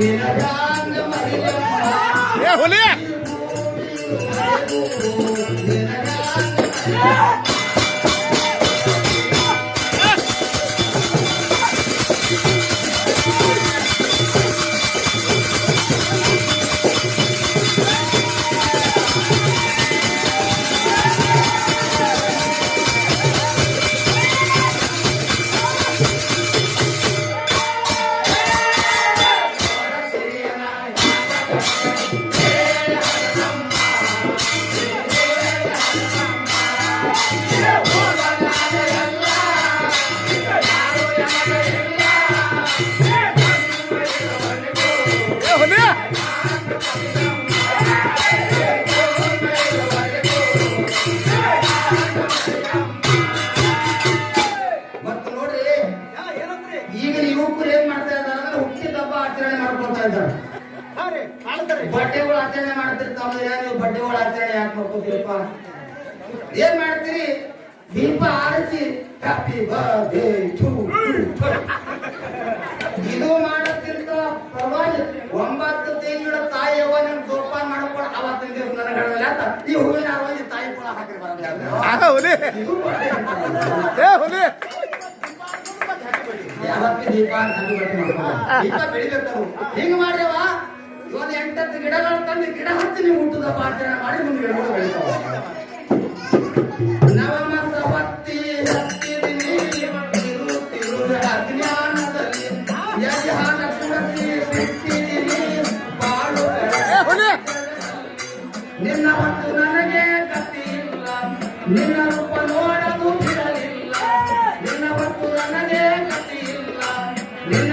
Yeah, well. ಆಚರಣೆ ಮಾಡ್ತಿರ್ತಾವ ನೀವು ಬಡ್ಡೆಗಳು ಆಚರಣೆ ಯಾಕೆ ಮಾಡ್ಕೋತೀರಪ್ಪ? ಏನ್ ಮಾಡ್ತೀರಿ? ದೀಪ ಆರಿಸಿ ಹ್ಯಾಪಿ ಬರ್ಡೇ ಟು ಇದು ಮಾಡಕ್ಕಿಂತ ಪರವಾಗಿ ಒಂಬತ್ತು ತಿಂಗಳ ತಾಯಿ ಅವ ನನ್ ಜೋಪಾನ ಮಾಡ್ಕೊಂಡು ಅವತ್ತಿನ ದಿವಸ ನನ್ನ ಹೇಳಲ್ಲ ಅಂತ ಈ ಹೂವಿನ ಅರವಾಗಿ ತಾಯಿ ಕೂಡ ಹಾಕಿರ್ಬಾರ್ದು ದೀಪ ಅಂತ ಬೆಳಿಬೇಕು ಹಿಂಗ್ ಮಾಡ್ರವ ಇವತ್ತು ಎಂಟತ್ತು ಗಿಡಗಳು ತಂದು ಗಿಡ ಹಚ್ಚಿ ನೀವು ಹುಟ್ಟದ ಆಚರಣೆ ಮಾಡಿ ಮುಂದೆ ಗಿಡಗಳು ಬೆಳಿತಾವ. ಹೊತ್ತಿ ನಿನ್ನ ಮತ್ತು ನನಗೆ ಕತ್ತಿ ಇಲ್ಲ. ನಿನ್ನ ರೂಪ ನೋಡಲು ಬಿಡಲಿಲ್ಲ. ನಿನ್ನ ಮತ್ತು ನನಗೆ ಕತ್ತಿ ಇಲ್ಲ. ನಿನ್ನ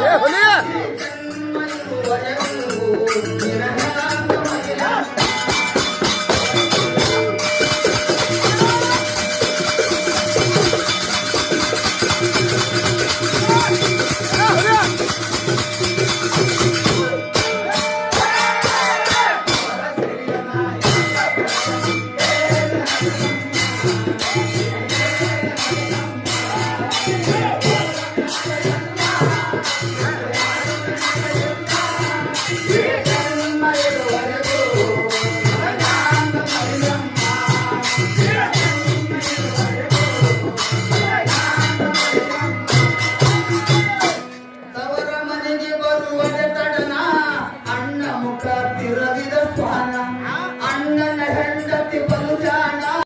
诶好嘞